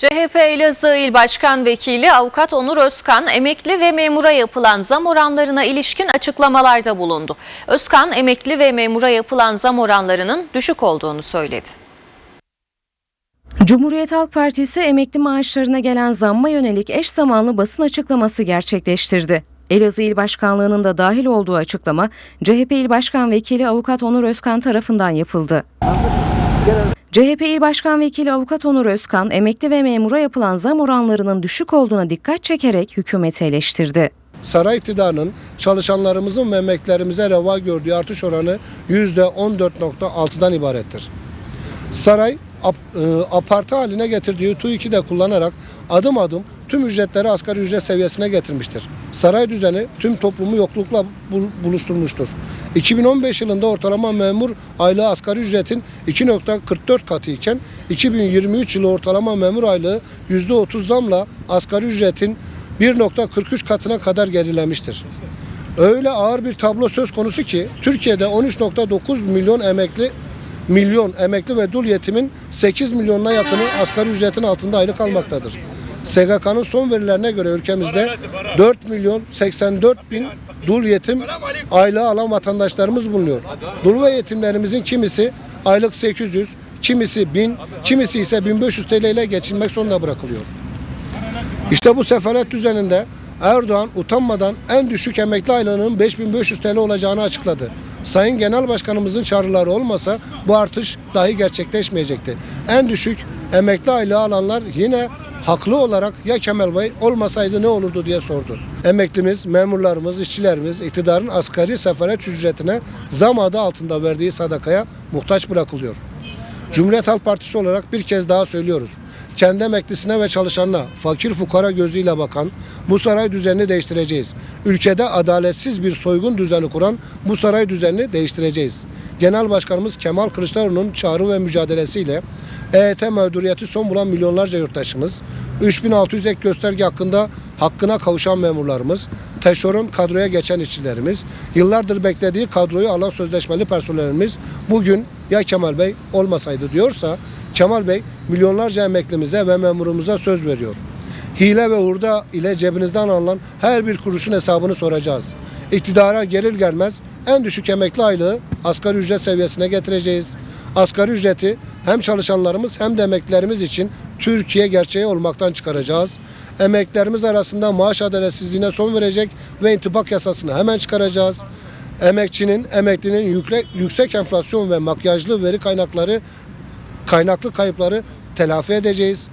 CHP Elazığ İl Başkan Vekili Avukat Onur Özkan, emekli ve memura yapılan zam oranlarına ilişkin açıklamalarda bulundu. Özkan, emekli ve memura yapılan zam oranlarının düşük olduğunu söyledi. Cumhuriyet Halk Partisi emekli maaşlarına gelen zamma yönelik eş zamanlı basın açıklaması gerçekleştirdi. Elazığ İl Başkanlığı'nın da dahil olduğu açıklama CHP İl Başkan Vekili Avukat Onur Özkan tarafından yapıldı. CHP İl Başkan Vekili Avukat Onur Özkan, emekli ve memura yapılan zam oranlarının düşük olduğuna dikkat çekerek hükümeti eleştirdi. Saray iktidarının çalışanlarımızın ve emeklerimize reva gördüğü artış oranı %14.6'dan ibarettir. Saray ap, e, apartı haline getirdiği TÜİK'i de kullanarak adım adım tüm ücretleri asgari ücret seviyesine getirmiştir. Saray düzeni tüm toplumu yoklukla bul- buluşturmuştur. 2015 yılında ortalama memur aylığı asgari ücretin 2.44 katı iken 2023 yılı ortalama memur aylığı %30 zamla asgari ücretin 1.43 katına kadar gerilemiştir. Öyle ağır bir tablo söz konusu ki Türkiye'de 13.9 milyon emekli milyon emekli ve dul yetimin 8 milyonuna yakını asgari ücretin altında aylık almaktadır. SGK'nın son verilerine göre ülkemizde 4 milyon 84 bin dul yetim aylığı alan vatandaşlarımız bulunuyor. Dul ve yetimlerimizin kimisi aylık 800, kimisi 1000, kimisi ise 1500 TL ile geçinmek zorunda bırakılıyor. İşte bu sefalet düzeninde Erdoğan utanmadan en düşük emekli aylığının 5500 TL olacağını açıkladı. Sayın Genel Başkanımızın çağrıları olmasa bu artış dahi gerçekleşmeyecekti. En düşük emekli aylığı alanlar yine haklı olarak ya Kemal Bey olmasaydı ne olurdu diye sordu. Emeklimiz, memurlarımız, işçilerimiz iktidarın asgari sefalet ücretine zam adı altında verdiği sadakaya muhtaç bırakılıyor. Cumhuriyet Halk Partisi olarak bir kez daha söylüyoruz. Kendi emeklisine ve çalışanına fakir fukara gözüyle bakan bu saray düzenini değiştireceğiz. Ülkede adaletsiz bir soygun düzeni kuran bu saray düzenini değiştireceğiz. Genel Başkanımız Kemal Kılıçdaroğlu'nun çağrı ve mücadelesiyle EYT mağduriyeti son bulan milyonlarca yurttaşımız, 3600 ek gösterge hakkında hakkına kavuşan memurlarımız, teşeron kadroya geçen işçilerimiz, yıllardır beklediği kadroyu alan sözleşmeli personelimiz bugün ya Kemal Bey olmasaydı diyorsa Kemal Bey milyonlarca emeklimize ve memurumuza söz veriyor. Hile ve hurda ile cebinizden alınan her bir kuruşun hesabını soracağız. İktidara gelir gelmez en düşük emekli aylığı asgari ücret seviyesine getireceğiz. Asgari ücreti hem çalışanlarımız hem de emeklilerimiz için Türkiye gerçeği olmaktan çıkaracağız. Emeklilerimiz arasında maaş adaletsizliğine son verecek ve intibak yasasını hemen çıkaracağız. Emekçinin, emeklinin yüksek enflasyon ve makyajlı veri kaynakları kaynaklı kayıpları telafi edeceğiz.